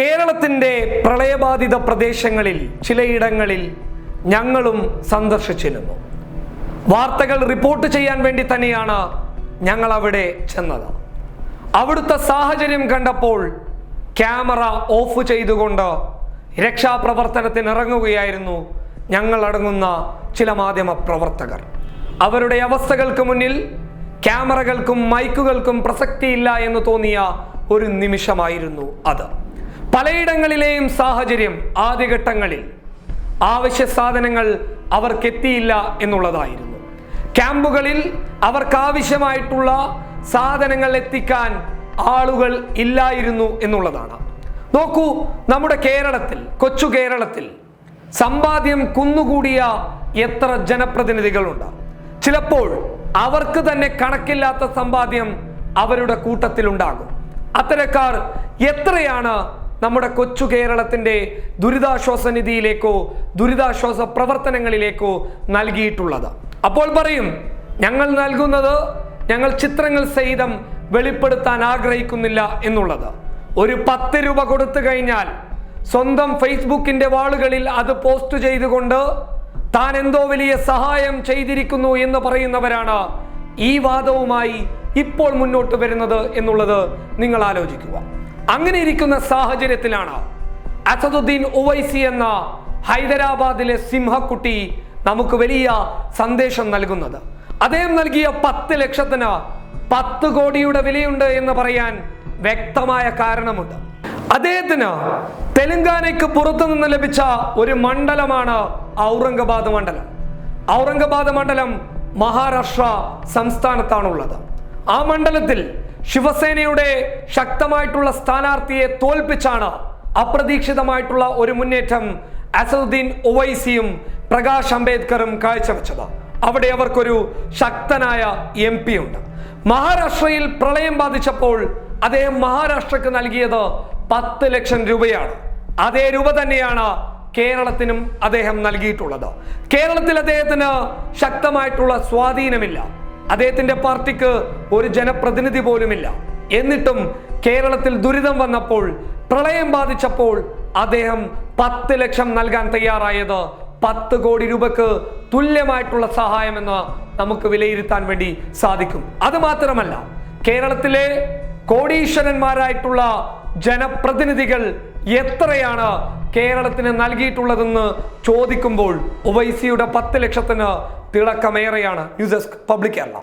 കേരളത്തിന്റെ പ്രളയബാധിത പ്രദേശങ്ങളിൽ ചിലയിടങ്ങളിൽ ഞങ്ങളും സന്ദർശിച്ചിരുന്നു. വാർത്തകൾ റിപ്പോർട്ട് ചെയ്യാൻ വേണ്ടി തന്നെയാണ് ഞങ്ങൾ അവിടെ ചെന്നത്. അവിടുത്തെ സാഹചര്യം കണ്ടപ്പോൾ ക്യാമറ ഓഫ് ചെയ്തുകൊണ്ട് രക്ഷാപ്രവർത്തനത്തിന് ഇറങ്ങുകയായിരുന്നു ഞങ്ങൾ അടങ്ങുന്ന ചില മാധ്യമ പ്രവർത്തകർ. അവരുടെ അവസ്ഥകൾക്ക് മുന്നിൽ ക്യാമറകൾക്കും മൈക്കുകൾക്കും പ്രസക്തിയില്ല എന്ന് തോന്നിയ ഒരു നിമിഷമായിരുന്നു അത്. പലയിടങ്ങളിലെയും സാഹചര്യം ആദ്യഘട്ടങ്ങളിൽ ആവശ്യ സാധനങ്ങൾ അവർക്കെത്തിയില്ല എന്നുള്ളതായിരുന്നു. ക്യാമ്പുകളിൽ അവർക്കാവശ്യമായിട്ടുള്ള സാധനങ്ങൾ എത്തിക്കാൻ ആളുകൾ ഇല്ലായിരുന്നു എന്നുള്ളതാണ്. നോക്കൂ നമ്മുടെ കേരളത്തിൽ കൊച്ചു കേരളത്തിൽ സമ്പാദ്യം കുന്നുകൂടിയ എത്ര ജനപ്രതിനിധികളുണ്ട്. ചിലപ്പോൾ അവർക്ക് തന്നെ കണക്കില്ലാത്ത സമ്പാദ്യം അവരുടെ കൂട്ടത്തിലുണ്ടാകും. അത്തരക്കാർ എത്രയാണ് നമ്മുടെ കൊച്ചു കേരളത്തിന്റെ ദുരിതാശ്വാസ നിധിയിലേക്കോ ദുരിതാശ്വാസ പ്രവർത്തനങ്ങളിലേക്കോ നൽകിയിട്ടുള്ളത്. അപ്പോൾ പറയും ഞങ്ങൾ നൽകുന്നത് ഞങ്ങൾ ചിത്രങ്ങൾ സഹിതം വെളിപ്പെടുത്താൻ ആഗ്രഹിക്കുന്നില്ല എന്നുള്ളത്. ഒരു പത്ത് രൂപ കൊടുത്തു കഴിഞ്ഞാൽ സ്വന്തം ഫേസ്ബുക്കിന്റെ വാളുകളിൽ അത് പോസ്റ്റ് ചെയ്തുകൊണ്ട് താൻ എന്തോ വലിയ സഹായം ചെയ്തിരിക്കുന്നു എന്ന് പറയുന്നവരാണ് ഈ വാദവുമായി ഇപ്പോൾ മുന്നോട്ട് വരുന്നത് എന്നുള്ളത് നിങ്ങൾ ആലോചിക്കുക. അങ്ങനെ ഇരിക്കുന്ന സാഹചര്യത്തിലാണ് അസദുദ്ദീൻ ഉവൈസി എന്ന ഹൈദരാബാദിലെ സിംഹക്കുട്ടി നമുക്ക് വലിയ സന്ദേശം നൽകുന്നത്. അദ്ദേഹം നൽകിയ പത്ത് ലക്ഷത്തിന് പത്ത് കോടിയുടെ വിലയുണ്ട് എന്ന് പറയാൻ വ്യക്തമായ കാരണമുണ്ട്. അദ്ദേഹത്തിന് തെലങ്കാനയ്ക്ക് പുറത്തു നിന്ന് ലഭിച്ച ഒരു മണ്ഡലമാണ് ഔറംഗബാദ് മണ്ഡലം. ഔറംഗബാദ് മണ്ഡലം മഹാരാഷ്ട്ര സംസ്ഥാനത്താണുള്ളത്. ആ മണ്ഡലത്തിൽ ശിവസേനയുടെ ശക്തമായിട്ടുള്ള സ്ഥാനാർത്ഥിയെ തോൽപ്പിച്ചാണ് അപ്രതീക്ഷിതമായിട്ടുള്ള ഒരു മുന്നേറ്റം അസദുദ്ദീൻ ഒവൈസിയും പ്രകാശ് അംബേദ്കറും കാഴ്ചവെച്ചത്. അവിടെ അവർക്കൊരു ശക്തനായ എം പി ഉണ്ട് മഹാരാഷ്ട്രയിൽ പ്രളയം ബാധിച്ചപ്പോൾ അദ്ദേഹം മഹാരാഷ്ട്രക്ക് നൽകിയത് പത്ത് ലക്ഷം രൂപയാണ്. അതേ രൂപ തന്നെയാണ് കേരളത്തിനും അദ്ദേഹം നൽകിയിട്ടുള്ളത്. കേരളത്തിൽ അദ്ദേഹത്തിന് ശക്തമായിട്ടുള്ള സ്വാധീനമില്ല. അദ്ദേഹത്തിന്റെ പാർട്ടിക്ക് ഒരു ജനപ്രതിനിധി പോലുമില്ല. എന്നിട്ടും കേരളത്തിൽ ദുരിതം വന്നപ്പോൾ പ്രളയം ബാധിച്ചപ്പോൾ അദ്ദേഹം പത്ത് ലക്ഷം നൽകാൻ തയ്യാറായത് പത്ത് കോടി രൂപക്ക് തുല്യമായിട്ടുള്ള സഹായമെന്ന് നമുക്ക് വിലയിരുത്താൻ വേണ്ടി സാധിക്കും. അത് മാത്രമല്ല കേരളത്തിലെ കോടീശ്വരന്മാരായിട്ടുള്ള ജനപ്രതിനിധികൾ എത്രയാണ് കേരളത്തിന് നൽകിയിട്ടുള്ളതെന്ന് ചോദിക്കുമ്പോൾ ഒവൈസിയുടെ പത്ത് ലക്ഷത്തിന് തിളക്കമേറെയാണ് news desk public Kerala